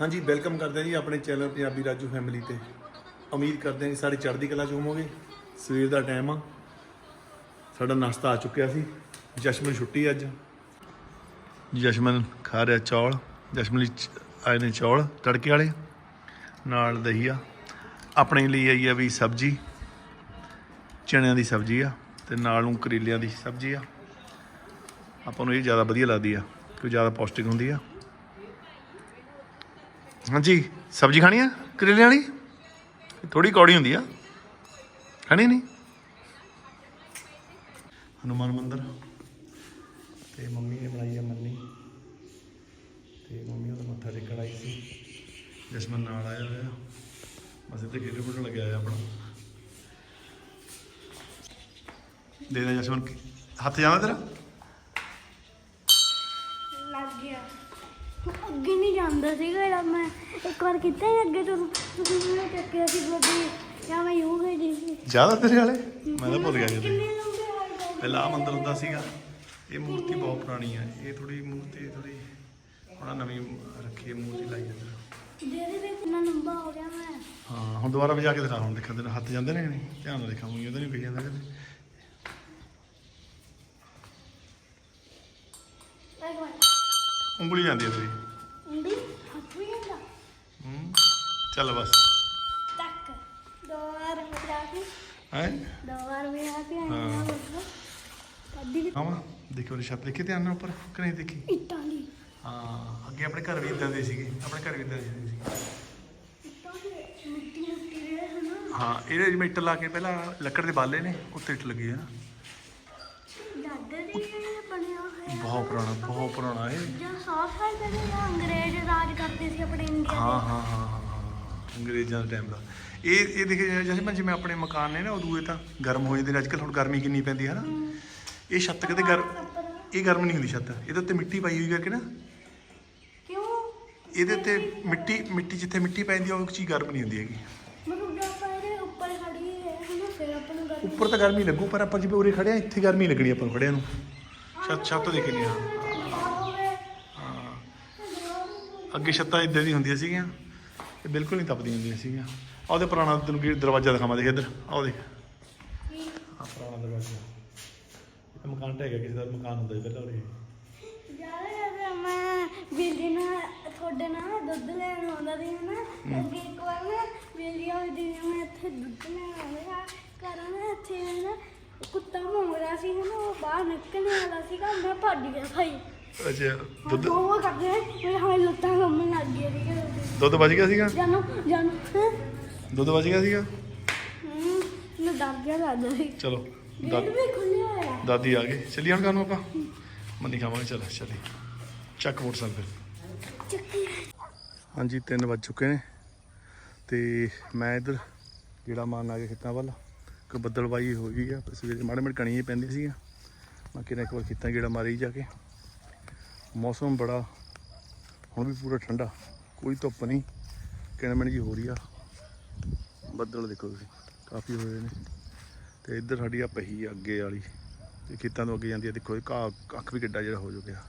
ਹਾਂਜੀ ਵੈਲਕਮ ਕਰਦੇ ਹਾਂ ਜੀ ਆਪਣੇ ਚੈਨਲ ਪੰਜਾਬੀ ਰਾਜੂ ਫੈਮਿਲੀ ਤੇ। ਉਮੀਦ ਕਰਦੇ ਹਾਂ ਕਿ ਸਾਰੇ ਚੜ੍ਹਦੀ ਕਲਾ ਚ ਹੋਵੋਗੇ। ਸਵੇਰ ਦਾ ਟਾਈਮ ਆ। ਸਾਡਾ ਨਾਸ਼ਤਾ ਆ ਚੁੱਕਿਆ ਸੀ। ਜਸ਼ਮਨ ਛੁੱਟੀ ਅੱਜ। ਜਸ਼ਮਨ ਖਾ ਰਿਹਾ ਚੌਲ। ਜਸ਼ਮਨ ਲਈ ਆਏ ਨੇ ਚੌਲ ਤੜਕੇ ਵਾਲੇ। ਨਾਲ ਦਹੀਂ ਆ। ਆਪਣੇ ਲਈ ਆਈ ਆ ਵੀ ਸਬਜੀ। ਚਣਿਆਂ ਦੀ ਸਬਜੀ ਆ ਤੇ ਨਾਲ ਨੂੰ ਕਰੇਲਿਆਂ ਦੀ ਸਬਜੀ ਆ। ਆਪਾਂ ਨੂੰ ਇਹ ਜ਼ਿਆਦਾ ਵਧੀਆ ਲੱਗਦੀ ਆ ਕਿਉਂ ਜ਼ਿਆਦਾ ਪੌਸ਼ਟਿਕ ਹੁੰਦੀ ਆ। ਹਾਂਜੀ, ਸਬਜ਼ੀ ਖਾਣੀ ਆ ਕਰੇਲੇ ਵਾਲੀ? ਥੋੜੀ ਕੌੜੀ ਹੁੰਦੀ ਆ। ਖਾਣੀ ਨਹੀਂ? ਹਨੂਮਾਨ ਮੰਦਰ। ਤੇ ਮੰਮੀ ਨੇ ਬਣਾਈ ਆ ਮੰਨੀ। ਤੇ ਮੰਮੀ ਉਹਦਾ ਮੱਥਾ ਟੇਕਣ ਆਈ ਸੀ। ਜਸਮਨ ਨਾਲ ਆਇਆ ਹੋਇਆ। ਬਸ ਇੱਥੇ ਖੇਡ ਫੁੱਟਣ ਲੱਗਿਆ ਆ ਆਪਣਾ। ਦੇ ਦੇ ਜਸਮਨ, ਹੱਥ ਜਾਂਦਾ ਤੇਰਾ? ਅੱਗੇ ਨਹੀਂ ਜਾਂਦਾ ਸੀਗਾ ਜਿਹੜਾ ਮੈਂ ਇੱਕ ਵਾਰ ਕੀਤਾ ਸੀ ਅੱਗੇ ਤੋਂ ਤੁਸੀਂ ਮੈਨੂੰ ਚੱਕਿਆ ਸੀ ਬੱਬੀ ਜਾਂ ਮੈਂ ਯੂ ਗਈ ਸੀ। ਜ਼ਿਆਦਾ ਤੇਰੇ ਵਾਲੇ? ਮੈਂ ਤਾਂ ਭੁੱਲ ਗਿਆ ਜਦੋਂ ਕਿੰਨੇ ਲੰਬੇ ਹਾਈਟ ਹੈ ਪਹਿਲਾਂ ਆਹ ਮੰਦਰ ਹੁੰਦਾ ਸੀਗਾ ਇਹ ਮੂਰਤੀ ਬਹੁਤ ਪੁਰਾਣੀ ਹੈ ਇਹ ਥੋੜੀ ਮੂਰਤੀ ਥੋੜੀ ਹੁਣ ਨਵੀਂ ਰੱਖੀ ਹੈ ਮੂਰਤੀ ਲਾਈ ਹੈ ਜਿਹਦੇ ਵਿੱਚ ਕਿੰਨਾ ਲੰਬਾ ਹੋ ਗਿਆ ਮੈਂ। ਹਾਂ ਹੁਣ ਦੁਬਾਰਾ ਵਜਾ ਕੇ ਦਿਖਾ ਹੁਣ ਦੇਖਾਂ ਤੇਰੇ ਹੱਥ ਜਾਂਦੇ ਨੇ ਕਿ ਨਹੀਂ? ਧਿਆਨ ਨਾਲ ਦੇਖਾਂ ਉਹਦਾ ਨਹੀਂ ਕਹੀ ਜਾਂਦਾ ਇੱਕ ਵਾਰ। ਉਂਗਲੀ ਜਾਂਦੀ ਹੈ ਤੇਰੀ ਉਂਡੀ ਹੱਥ ਵੀ ਜਾਂਦਾ ਹੂੰ ਚੱਲ ਬਸ। ਟੱਕ ਦੋ ਵਾਰ ਮਿਲਾ ਕੇ ਹੈ? ਦੋ ਵਾਰ ਕੇ ਹਾਂ। ਆਇਆ ਕੱਢੀ ਆਵਾ? ਦੇਖੋ ਰਿਸ਼ਤ ਦੇਖੀ ਧਿਆਨ ਨਾਲ ਉੱਪਰ? ਕਿ ਨਹੀਂ ਦੇਖੀ? ਇੱਟਾਂ ਦੀ। ਹਾਂ ਅੱਗੇ ਆਪਣੇ ਘਰ ਵੀ ਇਦਾਂ ਦੇ ਸੀਗੇ। ਆਪਣੇ ਘਰ ਵੀ ਇਦਾਂ ਦੇ ਸੀ ਇੱਟਾਂ ਦੀ ਮਿੱਟੀ ਮਿੱਟੀ ਦੇ ਹਨਾ। ਹਾਂ ਇਹਦੇ ਜਿਵੇਂ ਇੱਟ ਲਾ ਕੇ ਪਹਿਲਾਂ ਲੱਕੜ ਦੇ ਬਾਲੇ ਨੇ ਉੱਤੇ ਇੱਟ ਲੱਗੀ ਹੈ ਨਾ। ਬਹੁਤ ਪੁਰਾਣਾ ਬਹੁਤ ਪੁਰਾਣਾ ਇਹ। ਜੋ ਸੌ ਸਾਲ ਪਹਿਲੇ ਅੰਗਰੇਜ਼ ਰਾਜ ਕਰਦੇ ਸੀ ਆਪਣੇ ਇੰਡੀਆ ਹਾਂ ਹਾਂ ਹਾਂ। ਅੰਗਰੇਜ਼ਾਂ ਦੇ ਟਾਈਮ ਦਾ। ਇਹ ਇਹ ਦੇਖੇ ਜਿਵੇਂ ਜਿਵੇਂ ਆਪਣੇ ਮਕਾਨ ਨੇ ਨਾ ਉਹ ਦੂਏ ਤਾਂ ਗਰਮ ਹੋ ਜਾਂਦੇ ਨੇ। ਅੱਜਕੱਲ ਹੁਣ ਗਰਮੀ ਕਿੰਨੀ ਪੈਂਦੀ ਹੈ ਨਾ। ਇਹ ਛੱਤ ਕਦੇ ਗਰ ਇਹ ਗਰਮ ਨਹੀਂ ਹੁੰਦੀ ਛੱਤ। ਇਹਦੇ ਉੱਤੇ ਮਿੱਟੀ ਪਾਈ ਹੋਈ ਕਰਕੇ ਨਾ? ਕਿਉਂ? ਇਹਦੇ ਉੱਤੇ ਮਿੱਟੀ ਮਿੱਟੀ ਜਿੱਥੇ ਮਿੱਟੀ ਪੈਂਦੀ ਆ ਉਹ ਚੀਜ਼ ਗਰਮ ਨਹੀਂ ਹੁੰਦੀ ਹੈਗੀ। ਉੱਪਰ ਗਰਮੀ ਤਾਂ ਗਰਮੀ ਲੱਗੂ ਪਰ ਆਪਾਂ ਜਿਵੇਂ ਉਰੇ ਖੜੇ ਆ ਇੱਥੇ ਗਰਮੀ ਲੱਗਣੀ ਆਪਾਂ ਨੂੰ ਖੜਿਆਂ ਨੂੰ। ਛੱਤ ਛੱਤ ਦੇਖਣੀ ਆ। ਅੱਗੇ ਛੱਤਾਂ ਇਦਾਂ ਦੀ ਹੁੰਦੀਆਂ ਸੀਗੀਆਂ। ਇਹ ਬਿਲਕੁਲ ਨਹੀਂ ਤਪਦੀਆਂ ਹੁੰਦੀਆਂ ਸੀਗੀਆਂ। ਆਹ ਉਹਦੇ ਪੁਰਾਣਾ ਤੈਨੂੰ ਕੀ ਦਰਵਾਜ਼ਾ ਦਿਖਾਵਾਂ ਦੇਖ ਇੱਧਰ ਆਹ ਦੇਖ। ਆ ਪੁਰਾਣਾ ਦਰਵਾਜ਼ਾ। ਇਹ ਤਾਂ ਮਕਾਨ ਗਿਆ ਕਿਸੇ ਦਾ ਮਕਾਨ ਹੁੰਦਾ ਸੀ ਪਹਿਲਾਂ ਉਰੇ। ਯਾਰ ਯਾਰ ਮੈਂ ਬਿੱਲੀ ਨਾਲ ਤੁਹਾਡੇ ਨਾਲ ਦੁੱਧ ਲੈਣ ਆਉਂਦਾ ਸੀ ਹਨਾ ਅੱਗੇ ਇੱਕ ਵਾਰ ਨਾ ਬਿੱਲੀ ਹੋਈ ਦੀ ਮੈਂ ਇੱਥੇ ਦੁੱਧ ਲੈਣ ਆਉਂਦਾ ਘਰਾਂ ਨਾ ਇੱਥੇ ਨਾ ਕੁੱਤਾ ਭੌਂਕ ਰਿਹਾ ਸੀ ਹਨਾ ਉਹ ਬਾਹਰ ਨਿਕਲਣ ਵਾਲਾ ਸੀਗਾ ਮੈਂ ਭੱਜ ਗਿਆ ਭਾਈ। ਅੱਛਾ ਦੁੱਧ ਉਹ ਕਰਦੇ ਮੇਰੇ ਹਾਏ ਲੱਤਾਂ ਕੰਮਣ ਲੱਗ ਗਈਆਂ ਸੀਗੀਆਂ ਦੁੱਧ ਵੱਜ ਗਿਆ ਸੀਗਾ? ਜਾਨੋ ਜਾਨੋ। ਹੈਂ? ਦੁੱਧ ਵੱਜ ਗਿਆ ਸੀਗਾ? ਹਮ, ਮੈਂ ਡਰ ਗਿਆ ਲੱਗਦਾ ਸੀ। ਚਲੋ ਗੇਟ ਦਾ- ਵੀ ਖੁੱਲਿਆ ਹੋਇਆ। ਦਾਦੀ ਆ ਗਏ। ਚੱਲੀ ਹੁਣ ਕਾਨੂੰ ਆਪਾਂ? ਮੰਨੀ ਖਾਵਾਂਗੇ ਚੱਲ ਚੱਲੀ ਚੱਕ ਮੋਟਰਸਾਈਕਲ ਚੱਕੀ। ਹਾਂਜੀ 3 ਵੱਜ ਚੁੱਕੇ ਨੇ। ਤੇ ਮੈਂ ਇੱਧਰ ਜਿਹੜਾ ਮਾਰਨ ਆ ਗਿਆ ਖੇਤਾਂ ਵੱਲ। ਕਿ ਬੱਦਲਵਾਈ ਹੋਈ ਆ ਸਵੇਰੇ ਮਾੜੇ ਮਾੜੇ ਕਣੀਆਂ ਪੈਂਦੀ ਸੀਗੀਆਂ। ਮੈਂ ਕਿਹਾ ਇੱਕ ਵਾਰ ਖੇਤਾਂ ਗੇੜਾ ਮਾਰੀ ਜਾ ਕੇ। ਮੌਸਮ ਬੜਾ, ਹੁਣ ਵੀ ਪੂਰਾ ਠੰਡਾ। ਕੋਈ ਧੁੱਪ ਨਹੀਂ ਕਿਣਮਣ ਜੀ ਹੋ ਰਹੀ ਆ? ਬੱਦਲ ਦੇਖੋ ਤੁਸੀਂ, ਕਾਫੀ ਹੋਏ ਨੇ। ਤੇ ਇੱਧਰ ਸਾਡੀ ਆ ਪਹੀ ਆ, ਅੱਗੇ ਵਾਲੀ। ਤੇ ਖੇਤਾਂ ਤੋਂ ਅੱਗੇ ਜਾਂਦੀ ਆ, ਦੇਖੋ ਇਹ ਘਾਹ ਕੱਖ ਵੀ ਕਿੱਡਾ ਜਿਹੜਾ ਹੋ ਚੁੱਕਿਆ।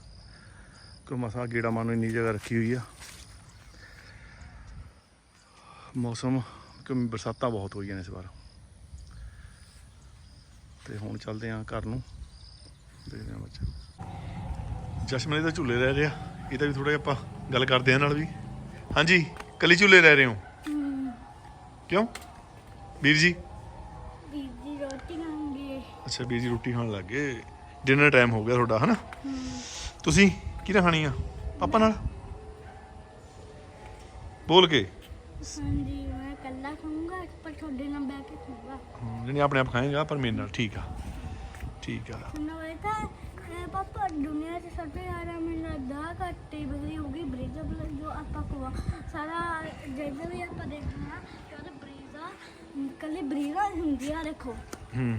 ਕਿ ਮਸਾ ਗੇੜਾ ਮਾਰਨ ਇੰਨੀ ਜਗ੍ਹਾ ਰੱਖੀ ਹੋਈ ਆ। ਮੌਸਮ, ਕਿ ਬਰਸਾਤਾਂ ਬਹੁਤ ਹੋਈਆਂ ਨੇ ਇਸ ਵਾਰ। ਤੇ ਹੁਣ ਚੱਲਦੇ ਆਂ ਘਰ ਨੂੰ। ਦੇਖਦੇ ਆਂ ਬੱਚਾ। ਜਸ਼ਮਨ ਦੇ ਝੂਲੇ ਰਹਿ ਰਿਹਾ ਇਹਦਾ ਵੀ ਥੋੜਾ ਜਿਹਾ ਆਪਾਂ ਗੱਲ ਕਰਦੇ ਆਂ ਨਾਲ ਵੀ। ਹਾਂਜੀ ਕੱਲੀ ਝੂਲੇ ਰਹਿ ਰਹੇ ਹੋ? ਕਿਉਂ? ਵੀਰ ਜੀ? ਵੀਰ ਜੀ ਰੋਟੀ ਖਾਂਗੇ ਅੱਛਾ ਵੀਰ ਜੀ ਰੋਟੀ ਖਾਣ ਲੱਗ ਡਿਨਰ ਟਾਈਮ ਹੋ ਗਿਆ ਤੁਹਾਡਾ ਹਨਾ? ਤੁਸੀਂ ਕਿਹਨਾਂ ਖਾਣੀ ਆ? ਪਾਪਾ ਨਾਲ? ਬੋਲ ਕੇ। ਹਾਂਜੀ ਮੈਂ ਇਕੱਲਾ ਖਾਊਂਗਾ ਪਰ ਤੁਹਾਡੇ ਨਾਲ ਬਹਿ ਕੇ ਖਾਊਂਗਾ। ਹਾਂ, ਨਹੀਂ ਆਪਣੇ ਆਪ ਖਾਏਗਾ ਪਰ ਮੇਰੇ ਨਾਲ ਠੀਕ ਆ। ਠੀਕ ਆ। ਤੁਹਾਨੂੰ ਪਤਾ ਪਾਪਾ ਦੁਨੀਆ 'ਚ ਸਭ ਤੋਂ ਜ਼ਿਆਦਾ ਮੈਨੂੰ ਲੱਗਦਾ ਘੱਟੇ ਬਗਰੀ ਹੋਗੀ ਬ੍ਰਿਜਬਲ ਜੋ ਆਪਾਂ ਕੋਆ ਸਾਰਾ ਜਿਹੜਾ ਵੀ ਆਪਾਂ ਦੇਖਦੇ ਹਾਂ ਕਿ ਉਹਦੇ ਬ੍ਰਿਜਾ ਕੱਲੇ ਬ੍ਰਿਜਾ ਹੁੰਦੀ ਆ ਦੇਖੋ। ਹੂੰ।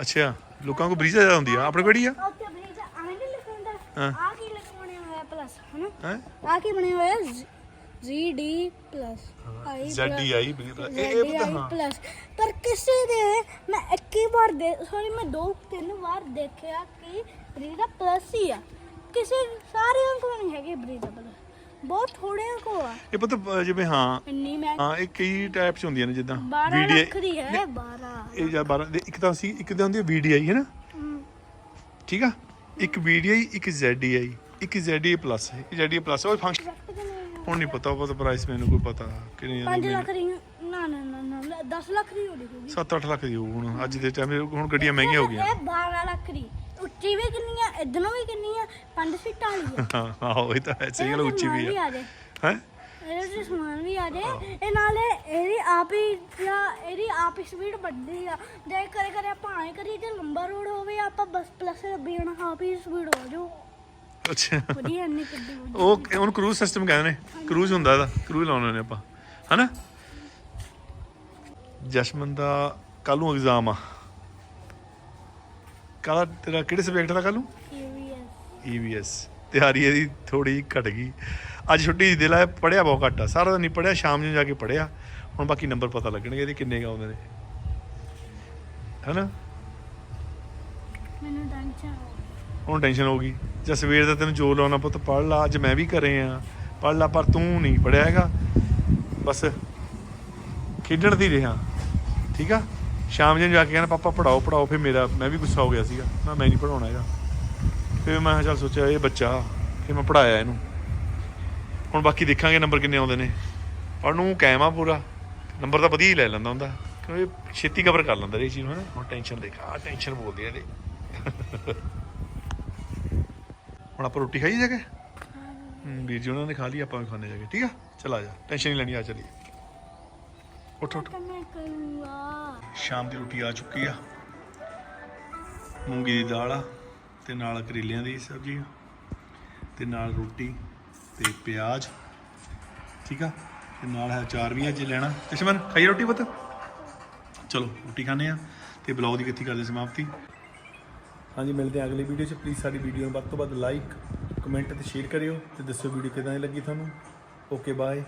ਅੱਛਾ ਲੋਕਾਂ ਕੋ ਬਰੀਜ਼ਾ ਜ਼ਿਆਦਾ ਹੁੰਦੀ ਆ ਆਪਣੇ ਕਿਹੜੀ ਆ? ਉੱਥੇ ਬ੍ਰਿਜ ਆਵੇਂ ਨਹੀਂ ਲਿਖਿਆ ਹਾਂ। ਹੁੰਦਾ ਆ ਕੀ ਲਿਖਵਾਉਣੇ ਹੋਇਆ ਪਲੱਸ ਹਨਾ? ਹੈ? ਆ ਕੀ ਬਣਿਆ ਹੋਇਆ ਜ਼ੈਡ ਈ ਆਈ ਇਹ ਇਹ ਪਤਾ ਹਾਂ। ਪਲੱਸ ਪਰ ਕਿਸੇ ਦੇ ਮੈਂ ਇੱਕ ਹੀ ਵਾਰ ਦੇ ਸੌਰੀ ਮੈਂ ਦੋ ਤਿੰਨ ਵਾਰ ਦੇਖਿਆ ਕਿ ਬਰੀਜ਼ਾ ਪਲੱਸ ਹੀ ਆ। ਕਿਸੇ ਸਾਰਿਆਂ ਕੋਲ ਨਹੀਂ ਹੈਗੇ ਬਰੀਜ਼ਾ ਪਲੱਸ ਬਹੁਤ ਥੋੜੇ ਕੋ ਆ। ਇਹ ਪਤਾ ਅਹ ਜਿਵੇਂ ਹਾਂ ਇੰਨੀ ਮੈਂ ਹਾਂ ਇਹ ਕਈ ਟਾਈਪਸ ਹੁੰਦੀਆਂ ਨੇ ਜਿੱਦਾਂ 12 VDI ਲੱਖ ਦੀ ਹੈ 12 ਇਹ ਜਾਂ 12 ਦੇ- ਇੱਕ ਤਾਂ ਸੀ ਇੱਕ ਤਾਂ ਹੁੰਦੀ ਹੈ VDI ਹੈ ਨਾ? ਠੀਕ ਆ? ਇੱਕ VDI ਇੱਕ ZDI ਇੱਕ ZDI ਪਲੱਸ ਹੈ। ਇਹ ZDI ਪਲੱਸ ਉਹ ਫੰਕਸ਼ਨ ਹੁਣ ਨਹੀਂ ਪਤਾ ਉਹ ਪ੍ਰਾਈਸ ਮੈਨੂੰ ਕੋਈ ਪਤਾ ਕਿੰਨੀ 5 ਲੱਖ ਦੀ ਨਾ ਨਾ ਨਾ ਨਾ 10 ਲੱਖ ਦੀ ਹੋਣੀ ਹੋਊਗੀ 7-8 ਲੱਖ ਦੀ ਹੋਊ ਹੁਣ ਅੱਜ ਦੇ ਟਾਈਮ ਹੁਣ ਗੱਡੀਆਂ ਮਹਿੰਗੀਆਂ ਹੋ ਗਈਆਂ। ਇਹ 12 ਲੱਖ ਦੀ ਉੱਚੀ ਵੀ ਕਿੰਨੀ ਆ ਇਧਰੋਂ ਵੀ ਕਿੰਨੀ ਆ 5 ਸੀਟਾਂ ਵਾਲੀ ਆ। ਹਾਂ ਆਹੋ ਇਹ ਤਾਂ ਹੈ ਸਹੀ ਗੱਲ ਉੱਚੀ ਵੀ ਆ। ਹੈ? ਇਹਦੇ ਚ ਸਮਾਨ ਵੀ ਆ ਜਾਏ ਇਹ ਨਾਲੇ ਇਹਦੀ ਆਪ ਹੀ ਜਾਂ ਇਹਦੀ ਆਪ ਹੀ ਸਪੀਡ ਵੱਧਦੀ ਆ। ਜੇ ਕਰੇ ਕਰੇ ਆਪਾਂ ਐ ਕਰੀਏ ਤੇ ਲੰਬਾ ਰੋਡ ਹੋਵੇ ਆਪਾਂ ਬਸ ਪਲੱਸ ਜਾਣਾ ਆਪ ਹੀ ਸਪੀਡ ਹੋ ਜਾਓ ਅੱਛਾ। ਵਧੀਆ। ਉਹ ਉਹਨੂੰ ਕਰੂਜ਼ ਸਿਸਟਮ ਕਹਿੰਦੇ ਨੇ। ਕਰੂਜ਼ ਹੁੰਦਾ ਇਹਦਾ ਕਰੂਜ਼ ਲਾਉਣੇ ਨੇ ਆਪਾਂ। ਹਨਾ? ਜਸ਼ਮਨ ਦਾ ਕੱਲ ਨੂੰ ਐਗਜ਼ਾਮ ਆ। ਕਾਲਾ ਤੇਰਾ ਕਿਹੜੇ ਸਬਜੈਕਟ ਦਾ ਕੱਲ ਨੂੰ? TVS ਈਵੀਐਸ ਤਿਆਰੀ ਇਹਦੀ ਥੋੜੀ ਘਟ ਗਈ। ਅੱਜ ਛੁੱਟੀ ਦੀ ਦਿਲ ਪੜਿਆ ਬਹੁਤ ਘੱਟ ਆ। ਸਾਰਾ ਦਿਨ ਨਹੀਂ ਪੜਿਆ ਸ਼ਾਮ ਨੂੰ ਜਾ ਕੇ ਪੜਿਆ ਹੁਣ ਬਾਕੀ ਨੰਬਰ ਪਤਾ ਲੱਗਣਗੇ ਇਹਦੇ ਕਿੰਨੇ ਕੁ ਆਉਂਦੇ ਨੇ। ਹਨਾ? ਮੈਨੂੰ ਟੈਨਸ਼ਨ ਹੁਣ ਟੈਨਸ਼ਨ ਹੋ ਗਈ ਜੇ ਸਵੇਰ ਦਾ ਤੈਨੂੰ ਜ਼ੋਰ ਲਾਉਣਾ ਪੁੱਤ ਪੜ ਲਾ, ਅੱਜ ਮੈਂ ਵੀ ਘਰੇ ਆ। ਪੜ ਲਾ, ਪਰ ਤੂੰ ਨਹੀਂ ਪੜਿਆ ਹੈਗਾ। ਬਸ ਖੇਡਣ ਦੀ ਰਿਹਾ। ਠੀਕ ਆ? ਸ਼ਾਮ ਨੂੰ ਜਾ ਕੇ ਕਹਿੰਦਾ, ਪਾਪਾ ਪੜਾਓ ਪੜਾਓ ਫਿਰ ਮੇਰਾ, ਮੈਂ ਵੀ ਗੁੱਸਾ ਹੋ ਗਿਆ ਸੀਗਾ। ਮੈਂ ਮੈਂ ਨਹੀਂ ਪੜਾਉਣਾ ਹੈਗਾ। ਫਿਰ ਮੈਂ ਕਿਹਾ, ਚੱਲ ਸੋਚਿਆ, ਇਹ ਬੱਚਾ ਫਿਰ ਮੈਂ ਪੜਾਇਆ ਇਹਨੂੰ। ਹੁਣ ਬਾਕੀ ਦੇਖਾਂਗੇ ਨੰਬਰ ਕਿੰਨੇ ਆਉਂਦੇ ਨੇ। ਪੜ੍ਹਨ ਨੂੰ ਕਾਇਮ ਆ ਪੂਰਾ। ਨੰਬਰ ਤਾਂ ਵਧੀਆ ਹੀ ਲੈ ਲੈਂਦਾ ਹੁੰਦਾ। ਕਿਉਂਕਿ ਛੇਤੀ ਕਵਰ ਕਰ ਲੈਂਦਾ ਇਹ ਚੀਜ਼ ਨੂੰ, ਹੈ ਨਾ? ਹੁਣ ਟੈਨਸ਼ਨ ਦੇਖ ਆ ਟੈਨਸ਼ਨ ਬੋਲਦੀ ਆ ਇਹਦੇ। ਹੁਣ ਆਪਾਂ ਰੋਟੀ ਖਾਈ ਜਾ ਕੇ ਹੂੰ, ਵੀਰ ਜੀ ਉਹਨਾਂ ਨੇ ਖਾ ਲਈ ਆਪਾਂ ਵੀ ਖਾਣੇ ਜਾ ਕੇ ਠੀਕ ਆ? ਚਲ ਆ ਜਾ ਟੈਨਸ਼ਨ ਨਹੀਂ ਲੈਣੀ ਆ ਚਲੀਏ। ਉੱਠ ਉੱਠ। ਸ਼ਾਮ ਦੀ ਰੋਟੀ ਆ ਚੁੱਕੀ ਆ। ਮੂੰਗੀ ਦੀ ਦਾਲ ਆ ਤੇ ਨਾਲ ਕਰੇਲਿਆਂ ਦੀ ਸਬਜ਼ੀ ਆ ਤੇ ਨਾਲ ਰੋਟੀ ਤੇ ਪਿਆਜ਼ ਠੀਕ ਆ? ਤੇ ਨਾਲ ਹੈ ਅਚਾਰ ਵੀ ਆ ਜੇ ਲੈਣਾ। ਜਸ਼ਮਨ ਖਾਈ ਰੋਟੀ ਪੁੱਤ? ਚਲੋ ਰੋਟੀ ਖਾਣੇ ਆ ਤੇ ਬਲੌਗ ਦੀ ਕਿੱਥੇ ਕਰਦੇ ਸਮਾਪਤੀ? ਹਾਂਜੀ, ਮਿਲਦੇ ਹਾਂ ਅਗਲੀ ਵੀਡੀਓ 'ਚ। ਪਲੀਜ਼ ਸਾਡੀ ਵੀਡੀਓ ਨੂੰ ਵੱਧ ਤੋਂ ਵੱਧ ਲਾਈਕ ਕਮੈਂਟ ਤੇ ਸ਼ੇਅਰ ਕਰਿਓ ਤੇ ਦੱਸਿਓ ਵੀਡੀਓ ਕਿਦਾਂ ਦੀ ਲੱਗੀ ਤੁਹਾਨੂੰ। Okay bye